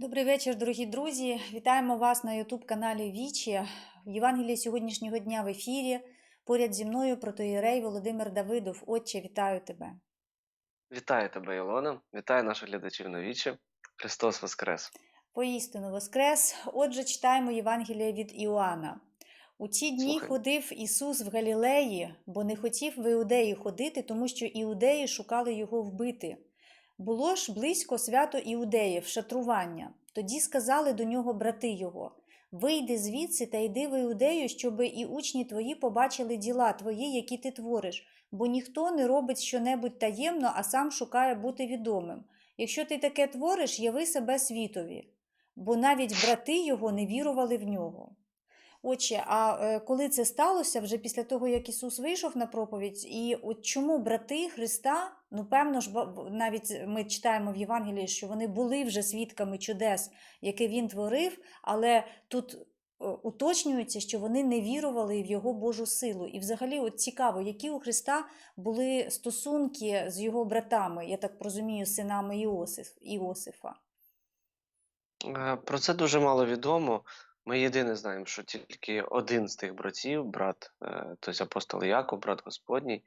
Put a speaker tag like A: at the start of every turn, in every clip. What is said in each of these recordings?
A: Добрий вечір, дорогі друзі. Вітаємо вас на Ютуб-каналі Вічі. В Євангелії сьогоднішнього дня в ефірі. Поряд зі мною протоїрей Володимир Давидов. Отче, вітаю тебе.
B: Вітаю тебе, Ілона. Вітаю наших глядачів на вічі. Христос Воскрес!
A: Поістину Воскрес. Отже, читаємо Євангелія від Іоанна. У ті дні
B: Слухай.
A: ходив Ісус в Галілеї, бо не хотів в Іудеї ходити, тому що іудеї шукали його вбити. Було ж близько свято Іудеїв, шатрування. Тоді сказали до нього брати його: Вийди звідси та йди в Іудею, щоби і учні твої побачили діла твої, які ти твориш, бо ніхто не робить щонебудь таємно, а сам шукає бути відомим. Якщо ти таке твориш, яви себе світові, бо навіть брати його не вірували в нього. Отче, а е, коли це сталося, вже після того, як Ісус вийшов на проповідь, і от чому брати Христа, ну певно ж, ба- б- навіть ми читаємо в Євангелії, що вони були вже свідками чудес, які він творив, але тут е, уточнюється, що вони не вірували в його Божу силу. І взагалі, от цікаво, які у Христа були стосунки з його братами, я так розумію, синами Іосиф, Іосифа.
B: Е, Про це дуже мало відомо. Ми єдине знаємо, що тільки один з тих братів, брат, е, тобто апостол Яков, брат Господній,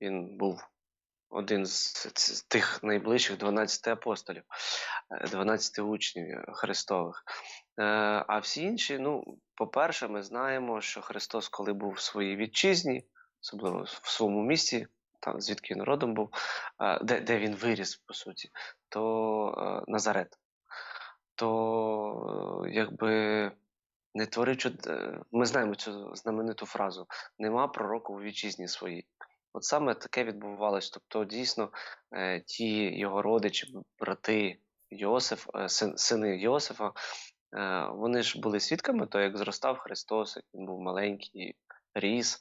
B: він був один з тих найближчих 12 апостолів, е, 12 учнів Христових. Е, А всі інші, ну, по-перше, ми знаємо, що Христос, коли був в своїй вітчизні, особливо в своєму місті, там звідки він родом був, е, де, де він виріс, по суті, то е, Назарет. То е, якби не твори чуд... е, Ми знаємо цю знамениту фразу: нема пророка у вітчизні своїй. От саме таке відбувалось. Тобто, дійсно, е, ті його родичі, брати Йосиф, е, сини Йосифа, е, вони ж були свідками того, як зростав Христос, як він був маленький, ріс.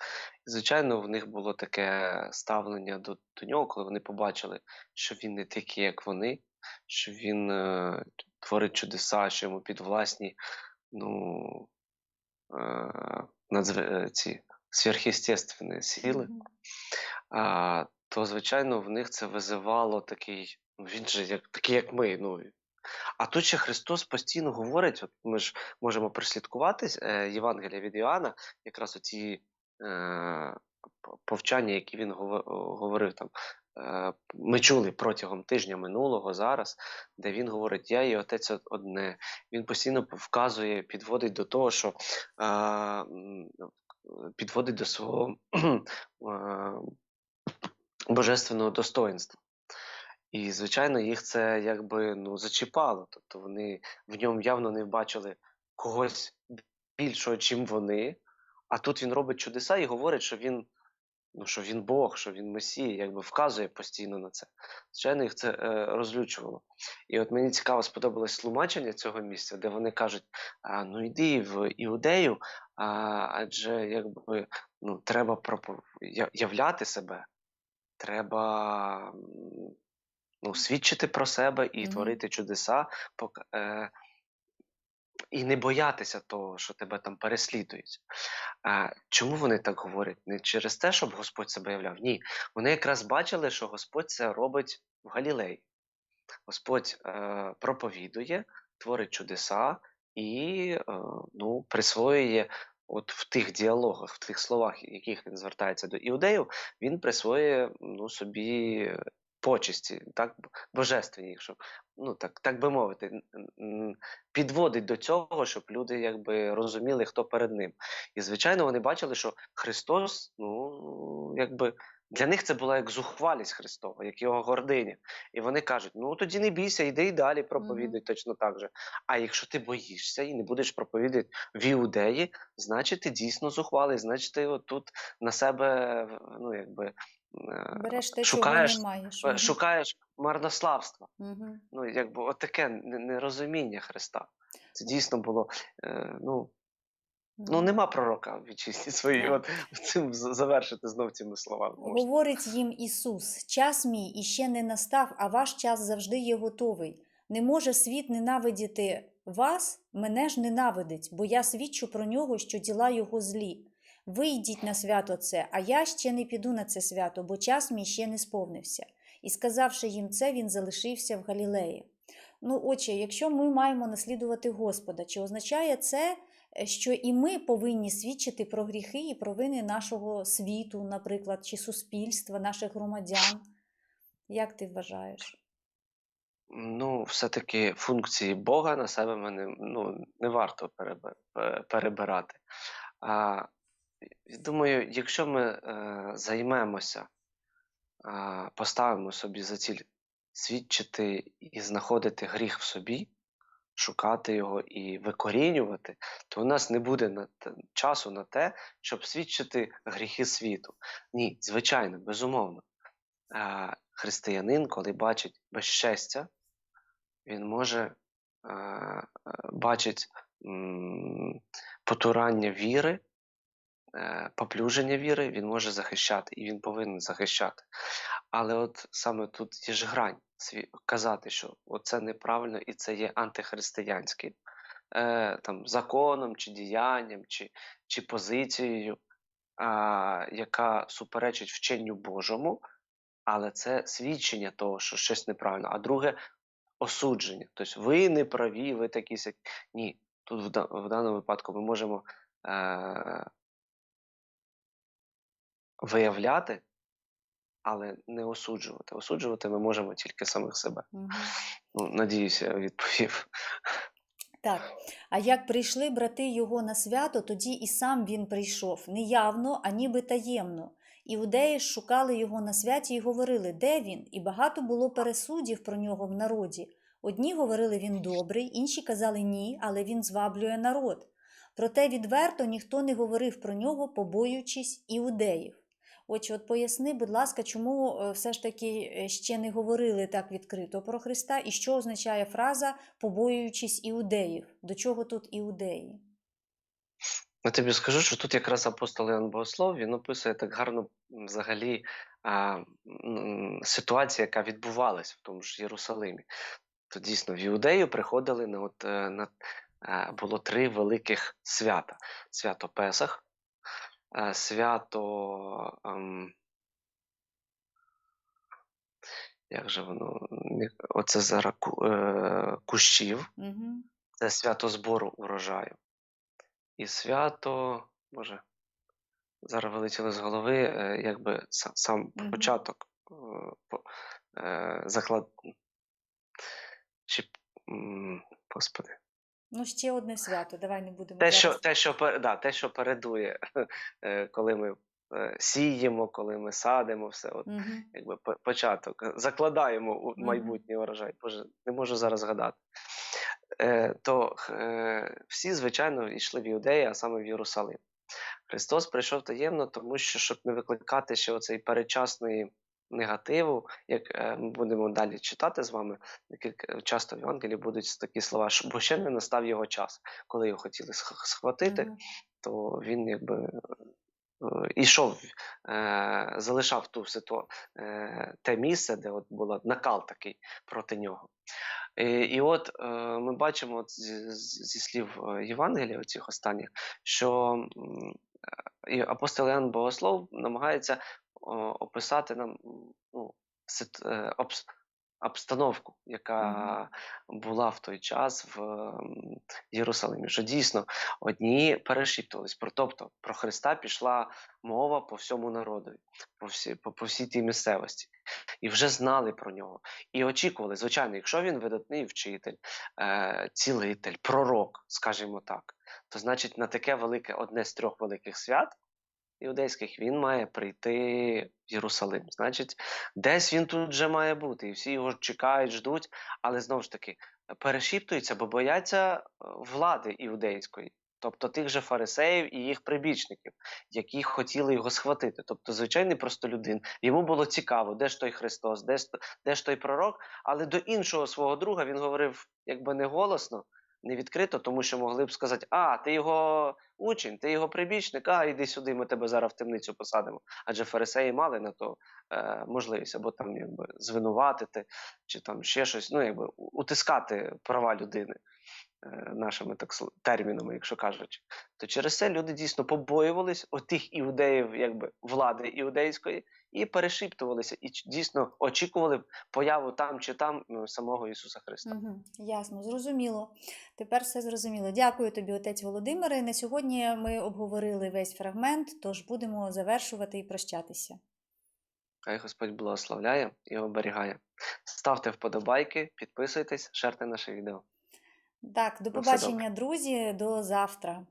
B: І, звичайно, в них було таке ставлення до, до нього, коли вони побачили, що він не такий, як вони, що він творить чудеса, що йому підвласні ну, е, надзв... ці сверхъестественні сили, то, звичайно, в них це визивало такий, ну, він же як, такий, як ми. Ну, а тут ще Христос постійно говорить, от ми ж можемо прослідкувати е, Євангелія від Іоанна, якраз оці е, повчання, які він говорив там. е, Ми чули протягом тижня минулого зараз, де він говорить: Я і отець одне. Він постійно вказує, підводить до того, що е, підводить до свого божественного достоинства. І, звичайно, їх це якби ну, зачіпало. Тобто вони в ньому явно не бачили когось більшого, чим вони. А тут він робить чудеса і говорить, що він, ну, що він Бог, що він Месія, якби вказує постійно на це. Звичайно, їх це е, розлючувало. І от мені цікаво сподобалось тлумачення цього місця, де вони кажуть: а, ну йди в Іудею, а, адже якби ну, треба являти себе, треба ну, свідчити про себе і
A: Мгм.
B: творити чудеса, пок- е, і не боятися того, що тебе там переслідують. А, чому вони так говорять? Не через те, щоб Господь себе являв. Ні. Вони якраз бачили, що Господь це робить в Галілеї. Господь е, проповідує, творить чудеса і е, ну, присвоює от в тих діалогах, в тих словах, яких він звертається до іудеїв, він присвоює ну, собі почесті, так, божественні, якщо ну, так, так би мовити, підводить до цього, щоб люди якби розуміли, хто перед ним. І, звичайно, вони бачили, що Христос, ну, якби. Для них це була як зухвалість Христова, як його гординя. І вони кажуть: ну тоді не бійся, йди і далі проповідуй точно так же. А якщо ти боїшся і не будеш проповідати в іудеї, значить ти дійсно зухвалий, значить ти тут на себе ну, якби,
A: Береш те,
B: шукаєш,
A: чого не маєш.
B: е, шукаєш марнославства.
A: Мгм.
B: Ну, якби от таке нерозуміння Христа. Це дійсно було. Е, ну, ну, нема пророка в вітчизні своїй. От цим завершити знов цими словами. можна.
A: Говорить їм Ісус: Час мій іще не настав, а ваш час завжди є готовий. Не може світ ненавидіти вас, мене ж ненавидить, бо я свідчу про нього, що діла його злі. Ви йдіть на свято це, а я ще не піду на це свято, бо час мій ще не сповнився. І сказавши їм це, він залишився в Галілеї. Ну, отже, якщо ми маємо наслідувати Господа, чи означає це, е, що і ми повинні свідчити про гріхи і провини нашого світу, наприклад, чи суспільства, наших громадян? Як ти вважаєш?
B: Ну, все-таки функції Бога на себе ми не, ну, не варто перебирати. А, думаю, якщо ми е, займемося, а, поставимо собі за ціль свідчити і знаходити гріх в собі, шукати його і викорінювати, то у нас не буде на те- часу на те, щоб свідчити гріхи світу. Ні, звичайно, безумовно. Е, християнин, коли бачить безчестя, він може е, е, бачить м, потурання віри, е, поплюження віри, він може захищати, і він повинен захищати. Але от саме тут є ж грань казати, що це неправильно і це є антихристиянським е, там, законом, чи діянням, чи, чи позицією, а, яка суперечить вченню Божому, але це свідчення того, що щось неправильно. А друге осудження. Тобто ви не праві, ви такі сякі. Ні, тут в, в даному випадку ми можемо е- виявляти, але не осуджувати. Осуджувати ми можемо тільки самих себе.
A: Мгм.
B: Ну, надіюся, я відповів.
A: Так, а як прийшли брати його на свято, тоді і сам він прийшов, не явно, а ніби таємно. Іудеї шукали його на святі і говорили, де він, і багато було пересудів про нього в народі. Одні говорили він добрий, інші казали ні, але він зваблює народ. Проте відверто ніхто не говорив про нього, побоюючись іудеїв. Отже, от поясни, будь ласка, чому е, все ж таки е, ще не говорили так відкрито про Христа, і що означає фраза побоюючись іудеїв? До чого тут іудеї?
B: Я тобі скажу, що тут якраз апостол Іоанн Богослов він описує так гарно взагалі а, ситуацію, яка відбувалась в тому ж Єрусалимі. То дійсно в Іудею приходили на от е, на було три великих свята: свято Песах, свято. ем, Як же воно? Оце зараз е, кущів,
A: Угу.
B: це свято збору урожаю. І свято, Боже, зараз вилетіло з голови, е, якби сам, сам початок е, по- е, заклад. Чи, господи.
A: Ну, ще одне свято, давай не будемо
B: Те, що, те, що, да, те, що передує, е, коли ми е, сіємо, коли ми садимо, все. От,
A: Угу.
B: якби початок. Закладаємо у майбутній урожай. Боже, не можу зараз згадати. Е, то е, всі, звичайно, йшли в Іудею, а саме в Єрусалим. Христос прийшов таємно, тому що, щоб не викликати ще оцей перечасної негативу, як е, ми будемо далі читати з вами, часто в Євангелії будуть такі слова, що бо ще не настав його час, коли його хотіли схватити, то він якби е, ішов, е, залишав ту ситу, е, те місце, де от був накал такий проти нього. І, і от е, ми бачимо от зі, зі слів Євангелія, оцих останніх, що і апостол Іоанн Богослов намагається описати нам ну, сит, е, обс, обстановку, яка була в той час в Єрусалимі. Що дійсно одні перешіптувались. Про тобто про Христа пішла мова по всьому народу, по всій, по, по всій тій місцевості. І вже знали про нього. І очікували, звичайно, якщо він видатний вчитель, е, цілитель, пророк, скажімо так, то значить на таке велике, одне з трьох великих свят іудейських він має прийти в Єрусалим. Значить, десь він тут вже має бути, і всі його чекають, ждуть, але знову ж таки перешіптуються, бо бояться е, влади іудейської. Тобто тих же фарисеїв і їх прибічників, які хотіли його схватити. Тобто, звичайний простолюдин. Йому було цікаво, де ж той Христос, де ж, де ж той пророк, але до іншого свого друга він говорив якби не голосно, не відкрито, тому що могли б сказати: А, ти його учень, ти його прибічник, а іди сюди, ми тебе зараз в темницю посадимо. Адже фарисеї мали на то е, можливість або там якби звинуватити, чи там ще щось, ну якби утискати права людини. Е, нашими так термінами, якщо кажучи, то через це люди дійсно побоювались отих іудеїв, якби влади іудейської, і перешіптувалися, і дійсно очікували появу там чи там ну, самого Ісуса Христа.
A: Угу, ясно, зрозуміло. Тепер все зрозуміло. Дякую тобі, отець Володимире. На сьогодні ми обговорили весь фрагмент, тож будемо завершувати і прощатися.
B: Хай Господь благословляє і оберігає. Ставте вподобайки, підписуйтесь, шерте наше відео.
A: Так, до
B: Ну,
A: побачення, друзі, до завтра.